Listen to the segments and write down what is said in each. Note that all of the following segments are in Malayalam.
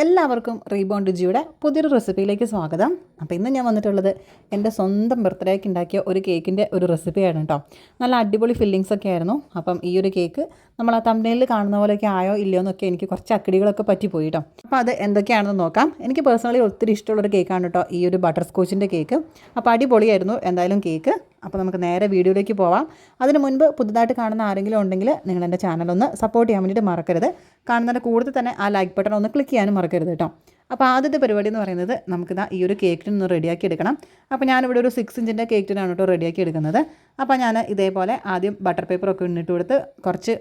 എല്ലാവർക്കും റീബോൺ രുചിയുടെ പുതിയൊരു റെസിപ്പിയിലേക്ക് സ്വാഗതം. അപ്പോൾ ഇന്ന് ഞാൻ വന്നിട്ടുള്ളത് എന്റെ സ്വന്തം ബർത്ത്ഡേക്ക് ഉണ്ടാക്കിയ ഒരു കേക്കിന്റെ ഒരു റെസിപ്പിയാണ് കേട്ടോ. നല്ല അടിപൊളി ഫില്ലിങ്സ് ഒക്കെ ആയിരുന്നു. അപ്പം ഈ ഒരു കേക്ക് നമ്മൾ ആ തമ്പനയിൽ കാണുന്ന പോലെയൊക്കെ ആയോ ഇല്ലയോ എന്നൊക്കെ എനിക്ക് കുറച്ച് അക്കടികളൊക്കെ പറ്റിപ്പോയി കേട്ടോ. അപ്പോൾ അത് എന്തൊക്കെയാണെന്ന് നോക്കാം. എനിക്ക് പേഴ്സണലി ഒത്തിരി ഇഷ്ടമുള്ളൊരു കേക്കാണ് കേട്ടോ ഈ ഒരു ബട്ടർ സ്കോച്ചിന്റെ കേക്ക്. അപ്പോൾ അടിപൊളിയായിരുന്നു എന്തായാലും കേക്ക്. അപ്പോൾ നമുക്ക് നേരെ വീഡിയോയിലേക്ക് പോവാം. അതിന് മുൻപ് പുതുതായിട്ട് കാണുന്ന ആരെങ്കിലും ഉണ്ടെങ്കിൽ നിങ്ങൾ എന്റെ ചാനലൊന്ന് സപ്പോർട്ട് ചെയ്യാൻ വേണ്ടിയിട്ട് മറക്കരുത്. കാണുന്നതിന്റെ കൂടുതൽ തന്നെ ആ ലൈക്ക് ബട്ടൺ ഒന്ന് ക്ലിക്ക് ചെയ്യാനും മറക്കരുത് കേട്ടോ. അപ്പോൾ ആദ്യത്തെ പരിപാടി എന്ന് പറയുന്നത് നമുക്കിതാ ഈ ഒരു കേക്കിന് ഒന്ന് റെഡിയാക്കി എടുക്കണം. അപ്പോൾ ഞാനിവിടെ ഒരു സിക്സ് ഇഞ്ചിന്റെ കേക്കിനാണ് കേട്ടോ റെഡിയാക്കി എടുക്കുന്നത്. അപ്പോൾ ഞാൻ ഇതേപോലെ ആദ്യം ബട്ടർ പേപ്പറൊക്കെ ഇന്നിട്ട് കൊടുത്ത് കുറച്ച്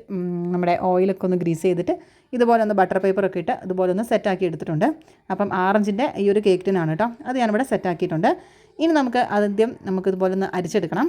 നമ്മുടെ ഓയിലൊക്കെ ഒന്ന് ഗ്രീസ് ചെയ്തിട്ട് ഇതുപോലെ ഒന്ന് ബട്ടർ പേപ്പറൊക്കെ ഇട്ട് ഇതുപോലെ ഒന്ന് സെറ്റാക്കി എടുത്തിട്ടുണ്ട്. അപ്പം ആറഞ്ചിന്റെ ഈ ഒരു കേക്കിനാണ് കേട്ടോ അത് ഞാനിവിടെ സെറ്റാക്കിയിട്ടുണ്ട് ഇനി നമുക്ക് ആദ്യം നമുക്ക് ഇതുപോലെ ഒന്ന് അരിച്ചെടുക്കണം.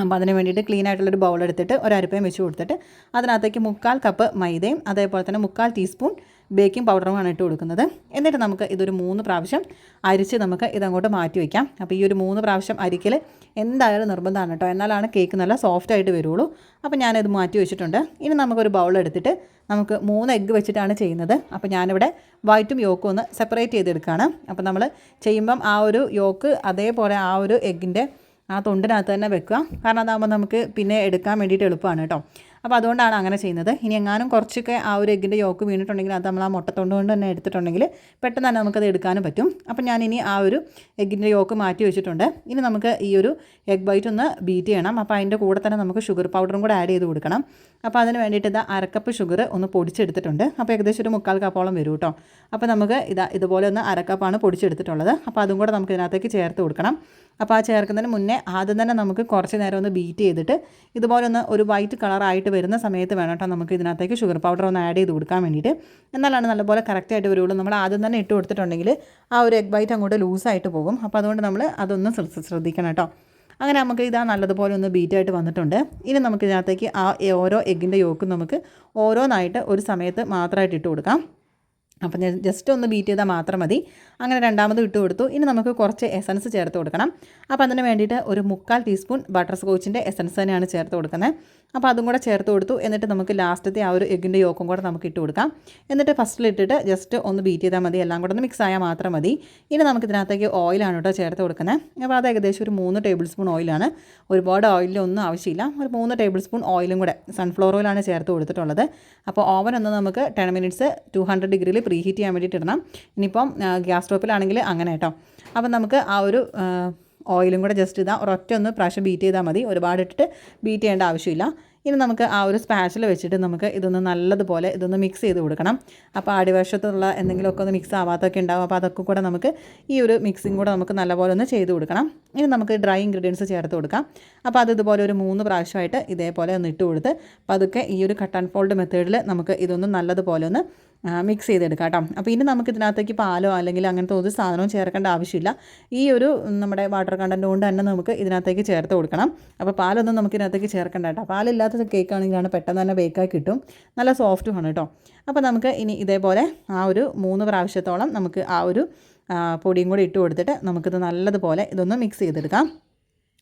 അപ്പോൾ അതിന് വേണ്ടിയിട്ട് ക്ലീൻ ആയിട്ടുള്ളൊരു ബൗൾ എടുത്തിട്ട് ഒരു അരിപ്പയും വെച്ച് കൊടുത്തിട്ട് അതിനകത്തേക്ക് മുക്കാൽ കപ്പ് മൈദയും അതേപോലെ തന്നെ മുക്കാൽ ടീസ്പൂൺ ബേക്കിംഗ് പൗഡറുമാണ് ഇട്ട് കൊടുക്കുന്നത്. എന്നിട്ട് നമുക്ക് ഇതൊരു മൂന്ന് പ്രാവശ്യം അരിച്ച് നമുക്ക് ഇതങ്ങോട്ട് മാറ്റി വയ്ക്കാം അപ്പോൾ ഈ ഒരു മൂന്ന് പ്രാവശ്യം അരിക്കൽ എന്തായാലും നിർബന്ധമാണ് കേട്ടോ. എന്നാലാണ് കേക്ക് നല്ല സോഫ്റ്റ് ആയിട്ട് വരുള്ളൂ. അപ്പോൾ ഞാനിത് മാറ്റി വെച്ചിട്ടുണ്ട്. ഇനി നമുക്കൊരു ബൗൾ എടുത്തിട്ട് നമുക്ക് മൂന്ന് എഗ്ഗ് വെച്ചിട്ടാണ് ചെയ്യുന്നത്. അപ്പോൾ ഞാനിവിടെ വൈറ്റും യോക്കും ഒന്ന് സെപ്പറേറ്റ് ചെയ്തെടുക്കുകയാണ് അപ്പോൾ നമ്മൾ ചെയ്യുമ്പം ആ ഒരു യോക്ക് അതേപോലെ ആ ഒരു എഗ്ഗിന്റെ ആ തൊണ്ടിനകത്ത് തന്നെ വെക്കുക. കാരണം അതാകുമ്പോൾ നമുക്ക് പിന്നെ എടുക്കാൻ വേണ്ടിയിട്ട് എളുപ്പമാണ് കേട്ടോ. അപ്പോൾ അതുകൊണ്ടാണ് അങ്ങനെ ചെയ്യുന്നത്. ഇനി എങ്ങാനും കുറച്ചൊക്കെ ആ ഒരു എഗ്ഗിന്റെ യോക്ക് വീണിട്ടുണ്ടെങ്കിൽ അത് നമ്മൾ ആ മുട്ടത്തൊണ്ട് കൊണ്ട് തന്നെ എടുത്തിട്ടുണ്ടെങ്കിൽ പെട്ടെന്ന് തന്നെ നമുക്കത് എടുക്കാനും പറ്റും. അപ്പോൾ ഇനി ആ ഒരു എഗ്ഗിന്റെ യോക്ക് മാറ്റി വെച്ചിട്ടുണ്ട്. ഇനി നമുക്ക് ഈ ഒരു എഗ് ബൈറ്റ് ഒന്ന് ബീറ്റ് ചെയ്യണം. അപ്പോൾ അതിന്റെ കൂടെ തന്നെ നമുക്ക് ഷുഗർ പൗഡറും കൂടെ ആഡ് ചെയ്ത് കൊടുക്കണം. അപ്പോൾ അതിന് വേണ്ടിയിട്ട് ഇതാ അരക്കപ്പ് ഷുഗർ ഒന്ന് പൊടിച്ചെടുത്തിട്ടുണ്ട്. അപ്പോൾ ഏകദേശം ഒരു മുക്കാൽ കപ്പോളം വരും കേട്ടോ. അപ്പോൾ നമുക്ക് ഇതാ ഇതുപോലെ ഒന്ന് അരക്കപ്പാണ് പൊടിച്ചെടുത്തിട്ടുള്ളത്. അപ്പോൾ അതും കൂടെ നമുക്ക് ഇതിനകത്തേക്ക് ചേർത്ത് കൊടുക്കണം. അപ്പോൾ ആ ചേർക്കുന്നതിന് മുന്നേ ആദ്യം തന്നെ നമുക്ക് കുറച്ച് നേരം ഒന്ന് ബീറ്റ് ചെയ്തിട്ട് ഇതുപോലെ ഒന്ന് ഒരു വൈറ്റ് കളറായിട്ട് വരുന്ന സമയത്ത് വേണം കേട്ടോ നമുക്ക് ഇതിനകത്തേക്ക് ഷുഗർ പൗഡർ ഒന്ന് ആഡ് ചെയ്ത് കൊടുക്കാൻ വേണ്ടിയിട്ട്. എന്നാലാണ് നല്ലപോലെ കറക്റ്റായിട്ട് വരുള്ളൂ. നമ്മൾ ആദ്യം തന്നെ ഇട്ട് കൊടുത്തിട്ടുണ്ടെങ്കിൽ ആ ഒരു എഗ് വൈറ്റ് അങ്ങോട്ട് ലൂസായിട്ട് പോകും. അപ്പോൾ അതുകൊണ്ട് നമ്മൾ അതൊന്ന് ശ്രദ്ധ- ശ്രദ്ധിക്കണം കേട്ടോ. അങ്ങനെ നമുക്ക് ഇതാ നല്ലതുപോലെ ഒന്ന് ബീറ്റായിട്ട് വന്നിട്ടുണ്ട്. ഇനി നമുക്ക് ഇതിനകത്തേക്ക് ആ ഓരോ എഗ്ഗിന്റെ യോക്കും നമുക്ക് ഓരോന്നായിട്ട് ഒരു സമയത്ത് മാത്രമായിട്ട് ഇട്ട് കൊടുക്കാം. അപ്പം ജസ്റ്റ് ഒന്ന് ബീറ്റ് ചെയ്താൽ മാത്രം മതി. അങ്ങനെ രണ്ടാമത് ഇട്ട് കൊടുത്തു. ഇനി നമുക്ക് കുറച്ച് എസൻസ് ചേർത്ത് കൊടുക്കണം. അപ്പോൾ അതിന് വേണ്ടിയിട്ട് ഒരു മുക്കാൽ ടീസ്പൂൺ ബട്ടർ സ്കോച്ചിന്റെ എസൻസ് തന്നെയാണ് ചേർത്ത് കൊടുക്കുന്നത്. അപ്പോൾ അതും കൂടെ ചേർത്ത് കൊടുത്തു. എന്നിട്ട് നമുക്ക് ലാസ്റ്റത്തെ ആ ഒരു എഗ്ഗിന്റെ യോക്കും കൂടെ നമുക്ക് ഇട്ട് കൊടുക്കാം. എന്നിട്ട് ഫസ്റ്റിലിട്ടിട്ട് ജസ്റ്റ് ഒന്ന് ബീറ്റ് ചെയ്താൽ മതി. എല്ലാം കൂടെ ഒന്ന് മിക്സ് ആയാൽ മാത്രം മതി. ഇനി നമുക്ക് ഇതിനകത്തേക്ക് ഓയിലാണ് കേട്ടോ ചേർത്ത് കൊടുക്കുന്നത്. അപ്പോൾ അത് ഏകദേശം ഒരു മൂന്ന് ടേബിൾ സ്പൂൺ ഓയിലാണ് ഒരുപാട് ഓയിലൊന്നും ആവശ്യമില്ല. ഒരു മൂന്ന് ടേബിൾ സ്പൂൺ ഓയിലും കൂടെ സൺഫ്ലവർ ഓയിലാണ് ചേർത്ത് കൊടുത്തിട്ടുള്ളത്. അപ്പോൾ ഓവൻ ഒന്ന് നമുക്ക് ടെൻ മിനിറ്റ്സ് ടു ഹൺഡ്രഡ് ഡിഗ്രിയിൽ പ്രീ ഹീറ്റ് ചെയ്യാൻ വേണ്ടിയിട്ട് ഇടണം. ഇനിയിപ്പം ഗ്യാസ് സ്റ്റോപ്പിലാണെങ്കിൽ അങ്ങനെ കേട്ടോ. അപ്പം നമുക്ക് ആ ഒരു ഓയിലും കൂടെ ജസ്റ്റ് ഇതാ ഒരൊറ്റ ഒന്ന് പ്രാവശ്യം ബീറ്റ് ചെയ്താൽ മതി. ഒരുപാട് ഇട്ടിട്ട് ബീറ്റ് ചെയ്യേണ്ട ആവശ്യമില്ല. ഇനി നമുക്ക് ആ ഒരു സ്പാച്ചിൽ വെച്ചിട്ട് നമുക്ക് ഇതൊന്ന് നല്ലതുപോലെ ഇതൊന്ന് മിക്സ് ചെയ്ത് കൊടുക്കണം. അപ്പോൾ അടിവശത്തുള്ള എന്തെങ്കിലുമൊക്കെ ഒന്ന് മിക്സ് ആവാത്തൊക്കെ ഉണ്ടാവും. അപ്പോൾ അതൊക്കെ കൂടെ നമുക്ക് ഈ ഒരു മിക്സിങ് കൂടെ നമുക്ക് നല്ലപോലെ ഒന്ന് ചെയ്ത് കൊടുക്കണം. ഇനി നമുക്ക് ഡ്രൈ ഇൻഗ്രീഡിയൻസ് ചേർത്ത് കൊടുക്കാം. അപ്പോൾ അത് ഇതുപോലെ ഒരു മൂന്ന് പ്രാവശ്യമായിട്ട് ഇതേപോലെ ഒന്ന് ഇട്ട് കൊടുത്ത് പതുക്കെ ഈ ഒരു കട്ട് ആൻഡ് ഫോൾഡ് മെത്തേഡിൽ നമുക്ക് ഇതൊന്ന് നല്ലതുപോലെ ഒന്ന് മിക്സ് ചെയ്തെടുക്കാം കേട്ടോ. അപ്പോൾ ഇനി നമുക്ക് ഇതിനകത്തേക്ക് പാലോ അല്ലെങ്കിൽ അങ്ങനത്തെ ഒരു സാധനവും ചേർക്കേണ്ട ആവശ്യമില്ല. ഈ ഒരു നമ്മുടെ വാട്ടർ കണ്ടന്റ് കൊണ്ട് തന്നെ നമുക്ക് ഇതിനകത്തേക്ക് ചേർത്ത് കൊടുക്കണം. അപ്പോൾ പാലൊന്നും നമുക്ക് ഇതിനകത്തേക്ക് ചേർക്കേണ്ട കേട്ടോ. പാലില്ലാത്ത കേക്ക് ആണെങ്കിലാണ് പെട്ടെന്ന് തന്നെ ബേക്കായി കിട്ടും. നല്ല സോഫ്റ്റുമാണ് കേട്ടോ. അപ്പോൾ നമുക്ക് ഇനി ഇതേപോലെ ആ ഒരു മൂന്ന് പ്രാവശ്യത്തോളം നമുക്ക് ആ ഒരു പൊടിയും കൂടി ഇട്ട് കൊടുത്തിട്ട് നമുക്കിത് നല്ലതുപോലെ ഇതൊന്ന് മിക്സ് ചെയ്തെടുക്കാം.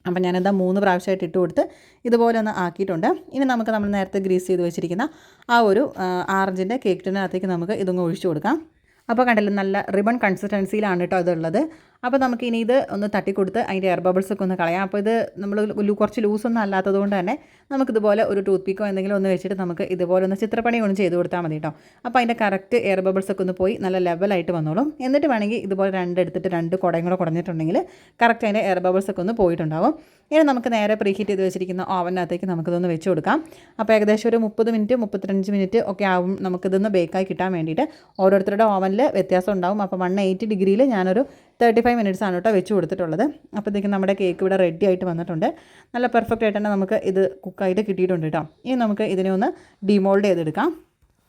അപ്പം ഞാനിതാ മൂന്ന് പ്രാവശ്യമായിട്ട് ഇട്ട് കൊടുത്ത് ഇതുപോലെ ഒന്ന് ആക്കിയിട്ടുണ്ട്. ഇനി നമുക്ക് നമ്മൾ നേരത്തെ ഗ്രീസ് ചെയ്ത് വെച്ചിരിക്കുന്ന ആ ഒരു ആറഞ്ചിന്റെ കേക്ക് ടിനകത്തേക്ക് നമുക്ക് ഇതൊന്ന് ഒഴിച്ചു കൊടുക്കാം. അപ്പോൾ കണ്ടല്ലോ നല്ല റിബൺ കൺസിസ്റ്റൻസിയിലാണ് കേട്ടോ ഇതുള്ളത്. അപ്പോൾ നമുക്ക് ഇനി ഇത് ഒന്ന് തട്ടിക്കൊടുത്ത് അതിന്റെ എയർ ബബിൾസ് ഒക്കെ ഒന്ന് കളയാം. അപ്പോൾ ഇത് നമ്മൾ കുറച്ച് ലൂസൊന്നും അല്ലാത്തത് കൊണ്ട് തന്നെ നമുക്കിതുപോലെ ഒരു ടൂത്ത് പിക്കോ എന്തെങ്കിലും ഒന്ന് വെച്ചിട്ട് നമുക്ക് ഇതുപോലെ ഒന്ന് ചിത്രപ്പണി ഒന്ന് ചെയ്ത് കൊടുത്താൽ മതി കേട്ടോ അപ്പോൾ അതിന്റെ കറക്റ്റ് എയർ ബബിൾസ് ഒക്കെ ഒന്ന് പോയി നല്ല ലെവലായിട്ട് വന്നോളും. എന്നിട്ട് വേണമെങ്കിൽ ഇതുപോലെ രണ്ട് എടുത്തിട്ട് രണ്ട് കുടയും കൂടെ കുടഞ്ഞിട്ടുണ്ടെങ്കിൽ കറക്റ്റ് അതിന്റെ എയർ ബബിൾസ് ഒക്കെ ഒന്ന് പോയിട്ടുണ്ടാവും. ഇനി നമുക്ക് നേരെ പ്രീഹീറ്റ് ചെയ്ത് വെച്ചിരിക്കുന്ന ഓവനകത്തേക്ക് നമുക്കിതൊന്ന് വെച്ച് കൊടുക്കാം. അപ്പോൾ ഏകദേശം ഒരു മുപ്പത് മിനിറ്റ് മുപ്പത്തിരഞ്ച് മിനിറ്റ് ഒക്കെ ആവും നമുക്കിതൊന്ന് ബേക്കായി കിട്ടാൻ വേണ്ടിയിട്ട്. ഓരോരുത്തരുടെ ഓവനിൽ വ്യത്യാസം ഉണ്ടാവും. അപ്പോൾ വൺ എയ്റ്റി ഡിഗ്രിയിൽ ഞാനൊരു തേർട്ടി ഫൈവ് മിനിറ്റ്സ് ആണ് കേട്ടോ വെച്ച് കൊടുത്തിട്ടുള്ളത്. അപ്പോഴത്തേക്കും നമ്മുടെ കേക്ക് ഇവിടെ റെഡി ആയിട്ട് വന്നിട്ടുണ്ട്. നല്ല പെർഫെക്റ്റ് ആയിട്ട് തന്നെ നമുക്ക് ഇത് കുക്കായിട്ട് കിട്ടിയിട്ടുണ്ട് കേട്ടോ. ഇനി നമുക്ക് ഇതിനെ ഒന്ന് ഡിമോൾഡ് ചെയ്തെടുക്കാം.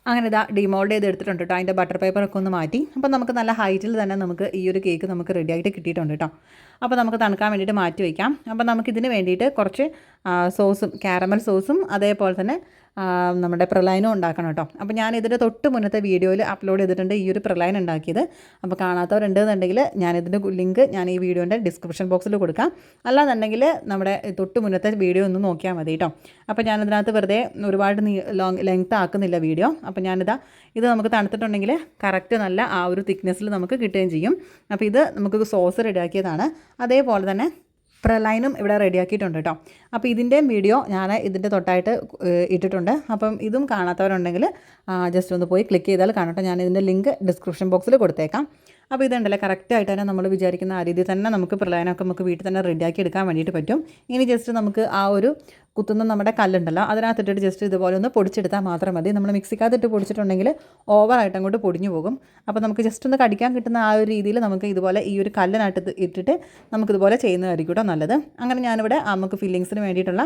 അങ്ങനെ ഇതാ ഡിമോൾഡ് ചെയ്ത് എടുത്തിട്ടുണ്ട് കേട്ടോ. അതിന്റെ ബട്ടർ പേപ്പറൊക്കെ ഒന്ന് മാറ്റി. അപ്പോൾ നമുക്ക് നല്ല ഹൈറ്റിൽ തന്നെ നമുക്ക് ഈ ഒരു കേക്ക് നമുക്ക് റെഡി ആയിട്ട് കിട്ടിയിട്ടുണ്ട് കേട്ടോ. അപ്പോൾ നമുക്ക് തണുക്കാൻ വേണ്ടിയിട്ട് മാറ്റി വയ്ക്കാം. അപ്പോൾ നമുക്കിതിന് വേണ്ടിയിട്ട് കുറച്ച് സോസും കാരമൽ സോസും അതേപോലെ തന്നെ നമ്മുടെ പ്രളയനും ഉണ്ടാക്കണം കേട്ടോ. അപ്പോൾ ഞാൻ ഇതിന്റെ തൊട്ട് മുന്നത്തെ വീഡിയോയിൽ അപ്ലോഡ് ചെയ്തിട്ടുണ്ട് ഈ ഒരു പ്രളയൻ ഉണ്ടാക്കിയത്. അപ്പോൾ കാണാത്തവരുണ്ടെന്നുണ്ടെങ്കിൽ ഞാനിതിന്റെ ലിങ്ക് ഞാൻ ഈ വീഡിയോന്റെ ഡിസ്ക്രിപ്ഷൻ ബോക്സിൽ കൊടുക്കാം. അല്ലാന്നുണ്ടെങ്കിൽ നമ്മുടെ തൊട്ട് മുന്നത്തെ വീഡിയോ ഒന്ന് നോക്കിയാൽ മതി കേട്ടോ. അപ്പോൾ ഞാനിതിനകത്ത് വെറുതെ ഒരുപാട് ലോങ് ലെങ്ത് ആക്കുന്നില്ല വീഡിയോ. അപ്പോൾ ഞാനിതാ ഇത് നമുക്ക് തണുത്തിട്ടുണ്ടെങ്കിൽ കറക്റ്റ് നല്ല ആ ഒരു തിക്നെസ്സിൽ നമുക്ക് കിട്ടുകയും ചെയ്യും. അപ്പോൾ ഇത് നമുക്ക് സോസ് റെഡിയാക്കിയതാണ്. അതേപോലെ തന്നെ പ്രലൈനും ഇവിടെ റെഡിയാക്കിയിട്ടുണ്ട് കേട്ടോ അപ്പോൾ ഇതിന്റെയും വീഡിയോ ഞാൻ ഇതിന്റെ തൊട്ടായിട്ട് ഇട്ടിട്ടുണ്ട്. അപ്പം ഇതും കാണാത്തവരുണ്ടെങ്കിൽ ജസ്റ്റ് ഒന്ന് പോയി ക്ലിക്ക് ചെയ്താൽ കാണട്ടെ. ഞാൻ ഇതിന്റെ ലിങ്ക് ഡിസ്ക്രിപ്ഷൻ ബോക്സിൽ കൊടുത്തേക്കാം. അപ്പോൾ ഇതുണ്ടല്ലോ കറക്റ്റായിട്ട് തന്നെ നമ്മൾ വിചാരിക്കുന്ന ആ രീതിയിൽ തന്നെ നമുക്ക് പ്രളയനമൊക്കെ നമുക്ക് വീട്ടിൽ തന്നെ റെഡിയാക്കി എടുക്കാൻ വേണ്ടിയിട്ട് പറ്റും. ഇനി ജസ്റ്റ് നമുക്ക് ആ ഒരു കുത്തുന്ന നമ്മുടെ കല്ലുണ്ടല്ലോ അതിനകത്തിട്ടിട്ട് ജസ്റ്റ് ഇതുപോലെ ഒന്ന് പൊടിച്ചെടുത്താൽ മാത്രം മതി. നമ്മൾ മിക്സിക്കകത്തിട്ട് പൊടിച്ചിട്ടുണ്ടെങ്കിൽ ഓവറായിട്ട് അങ്ങോട്ട് പൊടിഞ്ഞു പോകും. അപ്പോൾ നമുക്ക് ജസ്റ്റ് ഒന്ന് കടിക്കാൻ കിട്ടുന്ന ആ ഒരു രീതിയിൽ നമുക്ക് ഇതുപോലെ ഈ ഒരു കല്ലിനകത്ത് ഇട്ടിട്ട് നമുക്കിതുപോലെ ചെയ്യുന്നതായിരിക്കും കേട്ടോ നല്ലത്. അങ്ങനെ ഞാനിവിടെ നമുക്ക് ഫില്ലിങ്സിന് വേണ്ടിയിട്ടുള്ള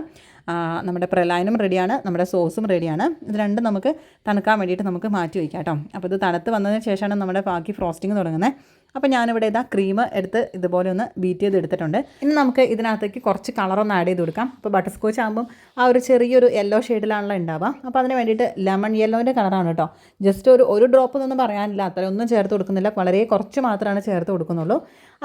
നമ്മുടെ പ്രലായനും റെഡിയാണ് നമ്മുടെ സോസും റെഡിയാണ് ഇത് രണ്ടും നമുക്ക് തണുക്കാൻ വേണ്ടിയിട്ട് നമുക്ക് മാറ്റി വയ്ക്കാം കേട്ടോ അപ്പോൾ ഇത് തണുത്ത് വന്നതിന് ശേഷമാണ് നമ്മുടെ ബാക്കി ഫ്രോസ്റ്റിംഗ് തുടങ്ങുന്നത് അപ്പോൾ ഞാനിവിടെ ഇതാ ക്രീം എടുത്ത് ഇതുപോലെ ഒന്ന് ബീറ്റ് ചെയ്ത് എടുത്തിട്ടുണ്ട് ഇനി നമുക്ക് ഇതിനകത്തേക്ക് കുറച്ച് കളറൊന്ന് ആഡ് ചെയ്ത് കൊടുക്കാം. അപ്പോൾ ബട്ടർ സ്കോച്ച് ആകുമ്പം ആ ഒരു ചെറിയൊരു യെല്ലോ ഷെയ്ഡിലാണല്ലോ ഉണ്ടാവുക അപ്പോൾ അതിന് വേണ്ടിയിട്ട് ലെമൺ യെല്ലോന്റെ കളറാണ് കേട്ടോ. ജസ്റ്റ് ഒരു ഒരു ഡ്രോപ്പ് എന്നൊന്നും പറയാനില്ല. അത്ര ഒന്നും ചേർത്ത് കൊടുക്കുന്നില്ല. വളരെ കുറച്ച് മാത്രമാണ് ചേർത്ത് കൊടുക്കുന്നുള്ളൂ.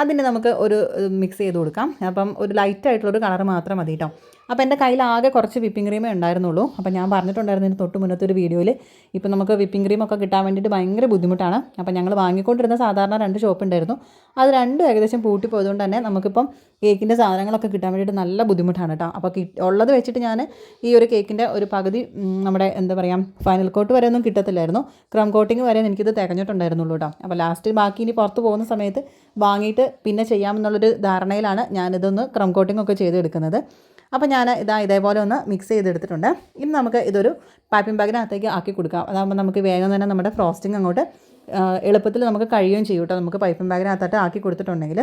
അതിന് നമുക്ക് ഒരു മിക്സ് ചെയ്ത് കൊടുക്കാം. അപ്പം ഒരു ലൈറ്റ് ആയിട്ടുള്ളൊരു കളർ മാത്രം മതി കേട്ടോ. അപ്പോൾ എന്റെ കയ്യിൽ ആകെ കുറച്ച് വിപ്പിംഗ് ക്രീമേ ഉണ്ടായിരുന്നുള്ളൂ. അപ്പോൾ ഞാൻ പറഞ്ഞിട്ടുണ്ടായിരുന്നു തൊട്ട് മുന്നത്തെ ഒരു വീഡിയോയിൽ ഇപ്പോൾ നമുക്ക് വിപ്പിംഗ് ക്രീമൊക്കെ കിട്ടാൻ വേണ്ടിയിട്ട് ഭയങ്കര ബുദ്ധിമുട്ടാണ്. അപ്പോൾ ഞങ്ങൾ വാങ്ങിക്കൊണ്ടിരുന്ന സാധാരണ രണ്ട് ഷോപ്പ് ഉണ്ടായിരുന്നു. അത് രണ്ടും ഏകദേശം പൂട്ടി പോയതുകൊണ്ട് തന്നെ നമുക്കിപ്പം കേക്കിന്റെ സാധനങ്ങളൊക്കെ കിട്ടാൻ വേണ്ടിയിട്ട് നല്ല ബുദ്ധിമുട്ടാണ് കേട്ടോ അപ്പോൾ ഉള്ളത് വെച്ചിട്ട് ഞാൻ ഈ ഒരു കേക്കിന്റെ ഒരു പകുതി നമ്മുടെ എന്താ പറയുക ഫൈനൽ കോട്ട് വരെ ഒന്നും കിട്ടത്തില്ലായിരുന്നു. ക്രം കോട്ടിങ് വരെ എനിക്കിത് തികഞ്ഞിട്ടുണ്ടായിരുന്നുള്ളൂ കേട്ടോ അപ്പോൾ ലാസ്റ്റ് ബാക്കി ഇനി പുറത്ത് പോകുന്ന സമയത്ത് വാങ്ങിയിട്ട് പിന്നെ ചെയ്യാമെന്നുള്ളൊരു ധാരണയിലാണ് ഞാനിതൊന്ന് ക്രം കോട്ടിംഗ് ഒക്കെ ചെയ്തെടുക്കുന്നത്. അപ്പോൾ ഞാൻ ഇതാ ഇതേപോലെ ഒന്ന് മിക്സ് ചെയ്തെടുത്തിട്ടുണ്ട്. ഇനി നമുക്ക് ഇതൊരു പാപ്പിംഗ് ബാഗിനകത്തേക്ക് ആക്കി കൊടുക്കാം. അതാകുമ്പോൾ നമുക്ക് വേഗം തന്നെ നമ്മുടെ ഫ്രോസ്റ്റിംഗ് അങ്ങോട്ട് എളുപ്പത്തിൽ നമുക്ക് കഴിയുകയും ചെയ്യും കേട്ടോ നമുക്ക് പൈപ്പിംഗ് ബാഗിനകത്തോട്ട് ആക്കി കൊടുത്തിട്ടുണ്ടെങ്കിൽ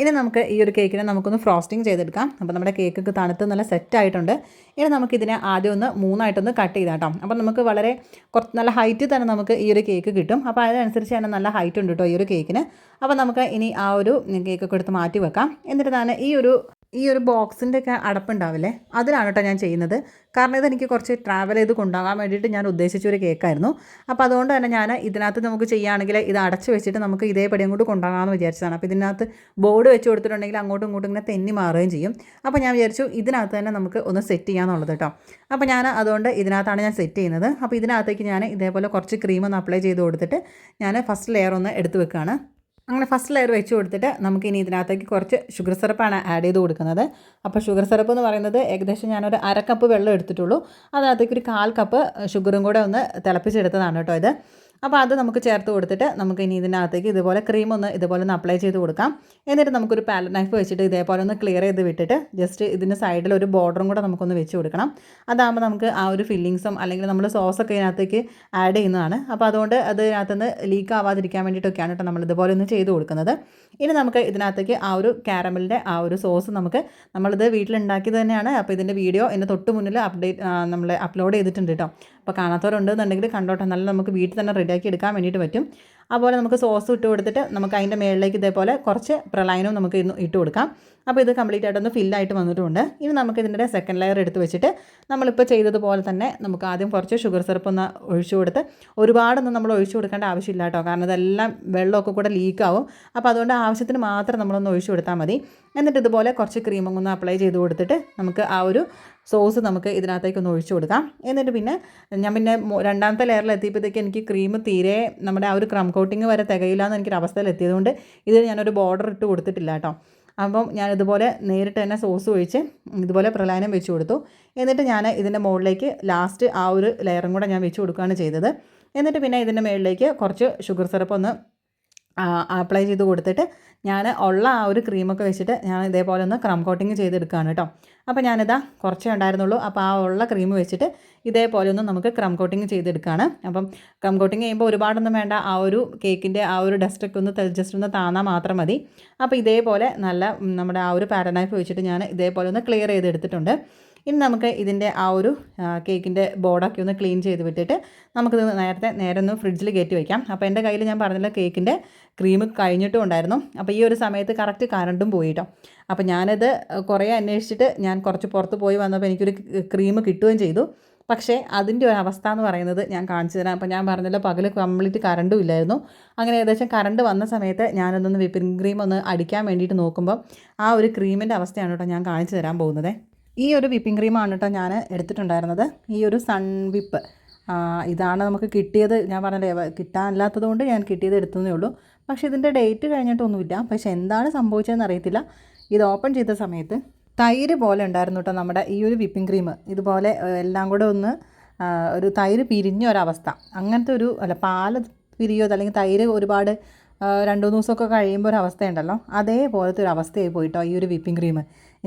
ഇനി നമുക്ക് ഈ ഒരു കേക്കിനെ നമുക്കൊന്ന് ഫ്രോസ്റ്റിംഗ് ചെയ്തെടുക്കാം. അപ്പോൾ നമ്മുടെ കേക്കൊക്കെ തണുത്ത് നല്ല സെറ്റ് ആയിട്ടുണ്ട്. ഇനി നമുക്കിതിനെ ആദ്യം ഒന്ന് മൂന്നായിട്ടൊന്ന് കട്ട് ചെയ്താട്ടോ അപ്പോൾ നമുക്ക് വളരെ കുറച്ച് നല്ല ഹൈറ്റ് തന്നെ നമുക്ക് ഈ ഒരു കേക്ക് കിട്ടും. അപ്പോൾ അതിനനുസരിച്ച് തന്നെ നല്ല ഹൈറ്റ് ഉണ്ട് കേട്ടോ ഈ ഒരു കേക്കിന് അപ്പോൾ നമുക്ക് ഇനി ആ ഒരു കേക്കൊക്കെ എടുത്ത് മാറ്റി വെക്കാം. എന്നിട്ട് ഞാൻ ഈ ഒരു ഈ ഒരു ബോക്സിന്റെ ഒക്കെ അടപ്പുണ്ടാവില്ലേ? അതിലാണ് കേട്ടോ ഞാൻ ചെയ്യുന്നത്. കാരണം ഇതെനിക്ക് കുറച്ച് ട്രാവൽ ചെയ്ത് കൊണ്ടുപോകാൻ വേണ്ടിയിട്ട് ഞാൻ ഉദ്ദേശിച്ച ഒരു കേക്കായിരുന്നു അപ്പോൾ അതുകൊണ്ട് തന്നെ ഞാൻ ഇതിനകത്ത് നമുക്ക് ചെയ്യുകയാണെങ്കിൽ ഇത് അടച്ചു വെച്ചിട്ട് നമുക്ക് ഇതേപടി അങ്ങോട്ട് കൊണ്ടുപോകാമെന്ന് വിചാരിച്ചതാണ്. അപ്പോൾ ഇതിനകത്ത് ബോർഡ് വെച്ച് കൊടുത്തിട്ടുണ്ടെങ്കിൽ അങ്ങോട്ടും ഇങ്ങോട്ടും ഇങ്ങനെ തെന്നി മാറുകയും ചെയ്യും. അപ്പോൾ ഞാൻ വിചാരിച്ചു ഇതിനകത്ത് തന്നെ നമുക്ക് ഒന്ന് സെറ്റ് ചെയ്യാമെന്നുള്ളത് കേട്ടോ. അപ്പോൾ ഞാൻ അതുകൊണ്ട് ഇതിനകത്താണ് ഞാൻ സെറ്റ് ചെയ്യുന്നത്. അപ്പോൾ ഇതിനകത്തേക്ക് ഞാൻ ഇതേപോലെ കുറച്ച് ക്രീം ഒന്ന് അപ്ലൈ ചെയ്ത് കൊടുത്തിട്ട് ഞാൻ ഫസ്റ്റ് ലെയർ ഒന്ന് എടുത്ത് വെക്കുകയാണ്. അങ്ങനെ ഫസ്റ്റ് ലെയർ വെച്ച് കൊടുത്തിട്ട് നമുക്ക് ഇനി ഇതിനകത്തേക്ക് കുറച്ച് ഷുഗർ സിറപ്പാണ് ആഡ് ചെയ്ത് കൊടുക്കുന്നത്. അപ്പോൾ ഷുഗർ സിറപ്പ് എന്ന് പറയുന്നത് ഏകദേശം ഞാനൊരു അര കപ്പ് വെള്ളം എടുത്തിട്ടുള്ളൂ. അതിനകത്തേക്ക് ഒരു കാൽ കപ്പ് ഷുഗറും കൂടെ ഒന്ന് തിളപ്പിച്ചെടുത്തതാണ് കേട്ടോ ഇത്. അപ്പോൾ അത് നമുക്ക് ചേർത്ത് കൊടുത്തിട്ട് നമുക്ക് ഇനി ഇതിനകത്തേക്ക് ഇതുപോലെ ക്രീം ഒന്ന് ഇതുപോലെ ഒന്ന് അപ്ലൈ ചെയ്ത് കൊടുക്കാം. എന്നിട്ട് നമുക്കൊരു പാലറ്റ് നൈഫ് വെച്ചിട്ട് ഇതേപോലെ ഒന്ന് ക്ലിയർ ചെയ്ത് വിട്ടിട്ട് ജസ്റ്റ് ഇതിന്റെ സൈഡിൽ ഒരു ബോർഡറും കൂടെ നമുക്കൊന്ന് വെച്ച് കൊടുക്കണം. അതാകുമ്പോൾ നമുക്ക് ആ ഒരു ഫില്ലിങ്സും അല്ലെങ്കിൽ നമ്മൾ സോസൊക്കെ ഇതിനകത്തേക്ക് ആഡ് ചെയ്യുന്നതാണ്. അപ്പോൾ അതുകൊണ്ട് അത് ഇതിനകത്തുനിന്ന് ലീക്ക് ആവാതിരിക്കാൻ വേണ്ടിയിട്ടൊക്കെയാണ് കേട്ടോ നമ്മൾ ഇതുപോലെ ഒന്ന് ചെയ്ത് കൊടുക്കുന്നത്. ഇനി നമുക്ക് ഇതിനകത്തേക്ക് ആ ഒരു കാരമലിന്റെ ആ ഒരു സോസ് നമുക്ക് നമ്മളിത് വീട്ടിലുണ്ടാക്കിയത് തന്നെയാണ്. അപ്പോൾ ഇതിന്റെ വീഡിയോ എന്റെ തൊട്ട് മുന്നിൽ അപ്ഡേറ്റ് നമ്മൾ അപ്ലോഡ് ചെയ്തിട്ടുണ്ട് കേട്ടോ. അപ്പോൾ കാണാത്തവരുണ്ടെന്നുണ്ടെങ്കിൽ കണ്ടോട്ടെ നല്ല നമുക്ക് വീട്ടിൽ തന്നെ റെഡിയാക്കി എടുക്കാൻ വേണ്ടിയിട്ട് പറ്റും. അതുപോലെ നമുക്ക് സോസ് ഇട്ട് കൊടുത്തിട്ട് നമുക്ക് അതിന്റെ മേളിലേക്ക് ഇതേപോലെ കുറച്ച് പ്രളയനവും നമുക്ക് ഇന്ന് ഇട്ട് കൊടുക്കാം. അപ്പോൾ ഇത് കംപ്ലീറ്റ് ആയിട്ടൊന്ന് ഫില്ലായിട്ട് വന്നിട്ടുണ്ട്. ഇനി നമുക്ക് ഇതിന്റെ സെക്കൻഡ് ലെയർ എടുത്ത് വെച്ചിട്ട് നമ്മളിപ്പോൾ ചെയ്തതുപോലെ തന്നെ നമുക്ക് ആദ്യം കുറച്ച് ഷുഗർ സിറപ്പ് ഒന്ന് ഒഴിച്ചു കൊടുത്ത് ഒരുപാടൊന്നും നമ്മൾ ഒഴിച്ചു കൊടുക്കേണ്ട ആവശ്യമില്ല കേട്ടോ. കാരണം ഇതെല്ലാം വെള്ളമൊക്കെ കൂടെ ലീക്കാവും അപ്പോൾ അതുകൊണ്ട് ആവശ്യത്തിന് മാത്രം നമ്മളൊന്ന് ഒഴിച്ചു കൊടുത്താൽ മതി. എന്നിട്ട് ഇതുപോലെ കുറച്ച് ക്രീമും ഒന്ന് അപ്ലൈ ചെയ്ത് കൊടുത്തിട്ട് നമുക്ക് ആ ഒരു സോസ് നമുക്ക് ഇതിനകത്തേക്ക് ഒന്ന് ഒഴിച്ചു കൊടുക്കാം. എന്നിട്ട് പിന്നെ ഞാൻ പിന്നെ രണ്ടാമത്തെ ലെയറിൽ എത്തിയപ്പോഴത്തേക്ക് എനിക്ക് ക്രീം തീരെ നമ്മുടെ ആ ഒരു ക്രം കോട്ടിങ് വരെ തികയില്ല എന്ന് എനിക്കൊരു അവസ്ഥയിൽ എത്തിയതുകൊണ്ട് ഇതിൽ ഞാനൊരു ബോർഡർ ഇട്ട് കൊടുത്തിട്ടില്ല കേട്ടോ. അപ്പം ഞാൻ ഇതുപോലെ നേരിട്ട് തന്നെ സോസ് ഒഴിച്ച് ഇതുപോലെ പ്രളയനം വെച്ച് കൊടുത്തു. എന്നിട്ട് ഞാൻ ഇതിന്റെ മുകളിലേക്ക് ലാസ്റ്റ് ആ ഒരു ലെയറും കൂടെ ഞാൻ വെച്ച് കൊടുക്കുകയാണ് ചെയ്തത്. എന്നിട്ട് പിന്നെ ഇതിന്റെ മുകളിലേക്ക് കുറച്ച് ഷുഗർ സിറപ്പ് ഒന്ന് അപ്ലൈ ചെയ്ത് കൊടുത്തിട്ട് ഞാൻ ഉള്ള ആ ഒരു ക്രീമൊക്കെ വെച്ചിട്ട് ഞാൻ ഇതേപോലെ ഒന്ന് ക്രം കോട്ടിങ് ചെയ്തെടുക്കുകയാണ് കേട്ടോ അപ്പോൾ ഞാനിതാ കുറച്ചേ ഉണ്ടായിരുന്നുള്ളൂ. അപ്പോൾ ആ ഉള്ള ക്രീം വെച്ചിട്ട് ഇതേപോലെ ഒന്ന് നമുക്ക് ക്രം കോട്ടിങ് ചെയ്തെടുക്കുകയാണ് അപ്പം ക്രം കോട്ടിങ് ചെയ്യുമ്പോൾ ഒരുപാടൊന്നും വേണ്ട. ആ ഒരു കേക്കിന്റെ ആ ഒരു ഡസ്റ്റൊക്കെ ഒന്ന് ജസ്റ്റ് ഒന്ന് താന്നാൽ മാത്രം മതി. അപ്പോൾ ഇതേപോലെ നല്ല നമ്മുടെ ആ ഒരു പാരനൈഫ് വെച്ചിട്ട് ഞാൻ ഇതേപോലെ ഒന്ന് ക്ലിയർ ചെയ്തെടുത്തിട്ടുണ്ട്. ഇനി നമുക്ക് ഇതിന്റെ ആ ഒരു കേക്കിന്റെ ബോർഡൊക്കെ ഒന്ന് ക്ലീൻ ചെയ്ത് വിട്ടിട്ട് നമുക്കിത് നേരത്തെ നേരെ ഒന്ന് ഫ്രിഡ്ജിൽ കയറ്റി വയ്ക്കാം അപ്പോൾ എന്റെ കയ്യിൽ ഞാൻ പറഞ്ഞില്ല കേക്കിന്റെ ക്രീം കഴിഞ്ഞിട്ടും ഉണ്ടായിരുന്നു. അപ്പോൾ ഈ ഒരു സമയത്ത് കറക്റ്റ് കറണ്ടും പോയി കേട്ടോ അപ്പോൾ ഞാനത് കുറേ അന്വേഷിച്ചിട്ട് ഞാൻ കുറച്ച് പുറത്ത് പോയി വന്നപ്പോൾ എനിക്കൊരു ക്രീം കിട്ടുകയും ചെയ്തു. പക്ഷേ അതിന്റെ ഒരു അവസ്ഥ എന്ന് പറയുന്നത് ഞാൻ കാണിച്ചു തരാം. അപ്പോൾ ഞാൻ പറഞ്ഞല്ലോ പകൽ കംപ്ലീറ്റ് കറണ്ടും ഇല്ലായിരുന്നു. അങ്ങനെ ഏകദേശം കറണ്ട് വന്ന സമയത്ത് ഞാനതൊന്ന് വിപ്പിംഗ് ക്രീം ഒന്ന് അടിക്കാൻ വേണ്ടിയിട്ട് നോക്കുമ്പോൾ ആ ഒരു ക്രീമിന്റെ അവസ്ഥയാണ് കേട്ടോ ഞാൻ കാണിച്ചു തരാൻ പോകുന്നത്. ഈ ഒരു വിപ്പിംഗ് ക്രീമാണ് കേട്ടോ ഞാൻ എടുത്തിട്ടുണ്ടായിരുന്നത്. ഈ ഒരു സൺ വിപ്പ്. ഇതാണ് നമുക്ക് കിട്ടിയത്. ഞാൻ പറഞ്ഞില്ലേ കിട്ടാനില്ലാത്തത് കൊണ്ട് ഞാൻ കിട്ടിയത് എടുത്തതേ ഉള്ളൂ. പക്ഷേ ഇതിന്റെ ഡേറ്റ് കഴിഞ്ഞിട്ടൊന്നുമില്ല. പക്ഷേ എന്താണ് സംഭവിച്ചതെന്ന് അറിയത്തില്ല. ഇത് ഓപ്പൺ ചെയ്ത സമയത്ത് തൈര് പോലെ ഉണ്ടായിരുന്നു കേട്ടോ നമ്മുടെ ഈ ഒരു വിപ്പിംഗ് ക്രീം. ഇതുപോലെ എല്ലാം കൂടെ ഒന്ന് ഒരു തൈര് പിരിഞ്ഞ ഒരവസ്ഥ. അങ്ങനത്തെ ഒരു അല്ല പാൽ പിരിയോ അല്ലെങ്കിൽ തൈര് ഒരുപാട് രണ്ട് മൂന്ന് ദിവസമൊക്കെ കഴിയുമ്പോൾ ഒരു അവസ്ഥയുണ്ടല്ലോ അതേപോലത്തെ ഒരു അവസ്ഥയായി പോയിട്ടോ ഈ ഒരു വിപ്പിംഗ് ക്രീം.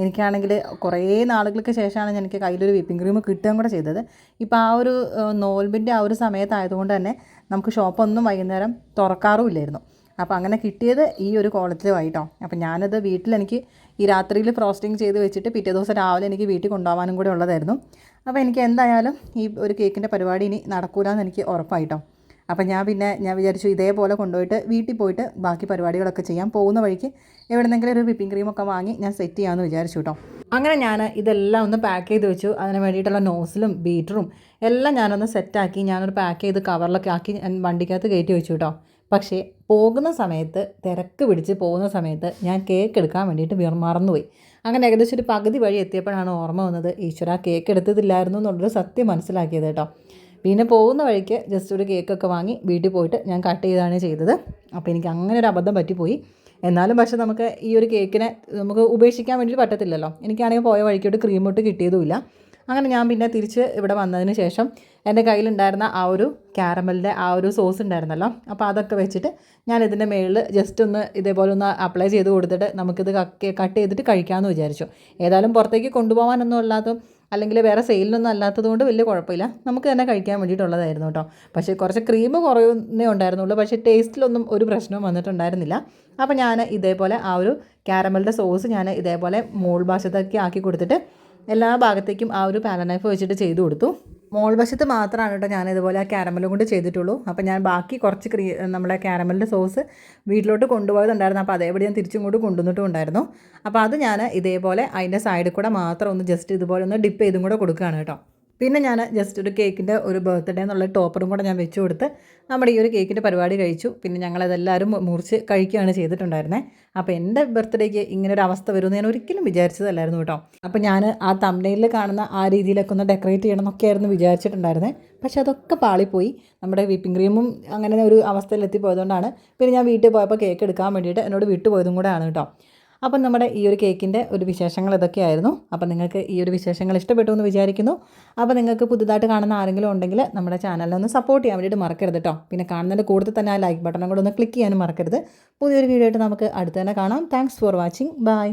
എനിക്കാണെങ്കിൽ കുറേ നാളുകൾക്ക് ശേഷമാണ് എനിക്ക് കയ്യിലൊരു വിപ്പിംഗ് ക്രീം കിട്ടുകയും കൂടെ ചെയ്തത്. ഇപ്പോൾ ആ ഒരു നോൽബിന്റെ ആ ഒരു സമയത്തായതുകൊണ്ട് തന്നെ നമുക്ക് ഷോപ്പൊന്നും വൈകുന്നേരം തുറക്കാറുമില്ലായിരുന്നു അപ്പോൾ അങ്ങനെ കിട്ടിയത് ഈ ഒരു കോളത്തിലുമായിട്ടോ അപ്പോൾ ഞാനത് വീട്ടിലെനിക്ക് ഈ രാത്രിയിൽ ഫ്രോസ്റ്റിംഗ് ചെയ്ത് വെച്ചിട്ട് പിറ്റേ ദിവസം രാവിലെ എനിക്ക് വീട്ടിൽ കൊണ്ടുപോകാനും കൂടെ ഉള്ളതായിരുന്നു. അപ്പോൾ എനിക്ക് എന്തായാലും ഈ ഒരു കേക്കിന്റെ പരിപാടി ഇനി നടക്കൂലെന്ന് എനിക്ക് ഉറപ്പായിട്ടോ. അപ്പം ഞാൻ പിന്നെ ഞാൻ വിചാരിച്ചു ഇതേപോലെ കൊണ്ടുപോയിട്ട് വീട്ടിൽ പോയിട്ട് ബാക്കി പരിപാടികളൊക്കെ ചെയ്യാൻ പോകുന്ന വഴിക്ക് എവിടെന്നെങ്കിലും ഒരു വിപ്പിംഗ് ക്രീമൊക്കെ വാങ്ങി ഞാൻ സെറ്റ് ചെയ്യാമെന്ന് വിചാരിച്ചു കേട്ടോ. അങ്ങനെ ഞാൻ ഇതെല്ലാം ഒന്ന് പാക്ക് ചെയ്ത് വെച്ചു. അതിന് വേണ്ടിയിട്ടുള്ള നോസിലും ബീറ്ററും എല്ലാം ഞാനൊന്ന് സെറ്റാക്കി ഞാനൊരു പാക്ക് ചെയ്ത് കവറിലൊക്കെ ആക്കി വണ്ടിക്കകത്ത് കയറ്റി വെച്ചു കേട്ടോ. പക്ഷേ പോകുന്ന സമയത്ത് തിരക്ക് പിടിച്ച് പോകുന്ന സമയത്ത് ഞാൻ കേക്ക് എടുക്കാൻ വേണ്ടിയിട്ട് മറന്നുപോയി. അങ്ങനെ ഏകദേശം ഒരു പകുതി വഴി എത്തിയപ്പോഴാണ് ഓർമ്മ വന്നത് ഈശ്വര കേക്ക് എടുത്തതില്ലായിരുന്നു എന്നുള്ളൊരു സത്യം മനസ്സിലാക്കിയത് കേട്ടോ. പിന്നെ പോകുന്ന വഴിക്ക് ജസ്റ്റ് ഒരു കേക്കൊക്കെ വാങ്ങി വീട്ടിൽ പോയിട്ട് ഞാൻ കട്ട് ചെയ്താണ് ചെയ്തത്. അപ്പോൾ എനിക്ക് അങ്ങനെ ഒരു അബദ്ധം പറ്റിപ്പോയി. എന്നാലും പക്ഷെ നമുക്ക് ഈ ഒരു കേക്കിനെ നമുക്ക് ഉപേക്ഷിക്കാൻ വേണ്ടിയിട്ട് പറ്റത്തില്ലല്ലോ. എനിക്കാണെങ്കിൽ പോയ വഴിക്കോട്ട് ക്രീം ഒട്ട് കിട്ടിയതുമില്ല. അങ്ങനെ ഞാൻ പിന്നെ തിരിച്ച് ഇവിടെ വന്നതിന് ശേഷം എന്റെ കയ്യിലുണ്ടായിരുന്ന ആ ഒരു ക്യാരമലിന്റെ ആ ഒരു സോസ് ഉണ്ടായിരുന്നല്ലോ. അപ്പോൾ അതൊക്കെ വെച്ചിട്ട് ഞാൻ ഇതിന്റെ മേളിൽ ജസ്റ്റ് ഒന്ന് ഇതേപോലെ ഒന്ന് അപ്ലൈ ചെയ്ത് കൊടുത്തിട്ട് നമുക്കിത് കട്ട് ചെയ്തിട്ട് കഴിക്കാമെന്ന് വിചാരിച്ചു. ഏതായാലും പുറത്തേക്ക് കൊണ്ടുപോകാനൊന്നും അല്ലാത്ത അല്ലെങ്കിൽ വേറെ സെയിലിനൊന്നും അല്ലാത്തത് കൊണ്ട് വലിയ കുഴപ്പമില്ല. നമുക്ക് തന്നെ കഴിക്കാൻ വേണ്ടിയിട്ടുള്ളതായിരുന്നു കേട്ടോ. പക്ഷേ കുറച്ച് ക്രീം കുറയുന്നേ ഉണ്ടായിരുന്നുള്ളൂ. പക്ഷേ ടേസ്റ്റിലൊന്നും ഒരു പ്രശ്നവും വന്നിട്ടുണ്ടായിരുന്നില്ല. അപ്പോൾ ഞാൻ ഇതേപോലെ ആ ഒരു ക്യാരമലിന്റെ സോസ് ഞാൻ ഇതേപോലെ മോൾ ഭാഷത്തൊക്കെ ആക്കി കൊടുത്തിട്ട് എല്ലാ ഭാഗത്തേക്കും ആ ഒരു പാലനൈഫ് വെച്ചിട്ട് ചെയ്തു കൊടുത്തു. മോൾ വശത്ത് മാത്രമാണ് കേട്ടോ ഞാൻ ഇതുപോലെ ആ ക്യാരമലും കൊണ്ട് ചെയ്തിട്ടുള്ളൂ. അപ്പോൾ ഞാൻ ബാക്കി കുറച്ച് ക്രീ നമ്മളെ ക്യാരമലിന്റെ സോസ് വീട്ടിലോട്ട് കൊണ്ടുപോയതുണ്ടായിരുന്നു. അപ്പോൾ അതേപടി ഞാൻ തിരിച്ചും കൂടി കൊണ്ടുവന്നിട്ടും ഉണ്ടായിരുന്നു. അപ്പോൾ അത് ഞാൻ ഇതേപോലെ അതിന്റെ സൈഡിൽ കൂടെ മാത്രം ഒന്ന് ജസ്റ്റ് ഇതുപോലെ ഒന്ന് ഡിപ്പ് ചെയ്തും കൂടെ കൊടുക്കുകയാണ് കേട്ടോ. പിന്നെ ഞാൻ ജസ്റ്റ് ഒരു കേക്കിന്റെ ഒരു ബർത്ത്ഡേ എന്നുള്ള ടോപ്പറും കൂടെ ഞാൻ വെച്ചു കൊടുത്ത് നമ്മുടെ ഈ ഒരു കേക്കിന്റെ പരിപാടി കഴിച്ചു. പിന്നെ ഞങ്ങളതെല്ലാവരും മുറിച്ച് കഴിക്കുകയാണ് ചെയ്തിട്ടുണ്ടായിരുന്നത് അപ്പോൾ എന്റെ ബർത്ത്ഡേക്ക് ഇങ്ങനെ ഒരു അവസ്ഥ വരുമെന്ന് ഞാൻ ഒരിക്കലും വിചാരിച്ചതല്ലായിരുന്നു കേട്ടോ. അപ്പോൾ ഞാൻ ആ തമ്മനയിൽ കാണുന്ന ആ രീതിയിലൊക്കെ ഒന്ന് ഡെക്കറേറ്റ് ചെയ്യണം എന്നൊക്കെയായിരുന്നു വിചാരിച്ചിട്ടുണ്ടായിരുന്നത് പക്ഷേ അതൊക്കെ പാളിപ്പോയി. നമ്മുടെ വിപ്പിംഗ് ക്രീമും അങ്ങനെ ഒരു അവസ്ഥയിലെത്തിപ്പോയതുകൊണ്ടാണ്. പിന്നെ ഞാൻ വീട്ടിൽ പോയപ്പോൾ കേക്ക് എടുക്കാൻ വേണ്ടിയിട്ട് എന്നോട് വിട്ടുപോയതും കൂടെ ആണ് കേട്ടോ. അപ്പം നമ്മുടെ ഈ ഒരു കേക്കിന്റെ ഒരു വിശേഷങ്ങൾ ഇതൊക്കെയായിരുന്നു. അപ്പം നിങ്ങൾക്ക് ഈ ഒരു വിശേഷങ്ങൾ ഇഷ്ടപ്പെട്ടു എന്ന് വിചാരിക്കുന്നു. അപ്പോൾ നിങ്ങൾക്ക് പുതുതായിട്ട് കാണുന്ന ആരെങ്കിലും ഉണ്ടെങ്കിൽ നമ്മുടെ ചാനലിനെ ഒന്ന് സപ്പോർട്ട് ചെയ്യാൻ വേണ്ടിയിട്ട് മറക്കരുത് കേട്ടോ. പിന്നെ കാണുന്നതിന്റെ കൂടുതൽ തന്നെ ആ ലൈക്ക് ബട്ടണും കൂടെ ഒന്ന് ക്ലിക്ക് ചെയ്യാനും മറക്കരുത്. പുതിയൊരു വീഡിയോ ആയിട്ട് നമുക്ക് അടുത്ത് തന്നെ കാണാം. Thanks for watching bye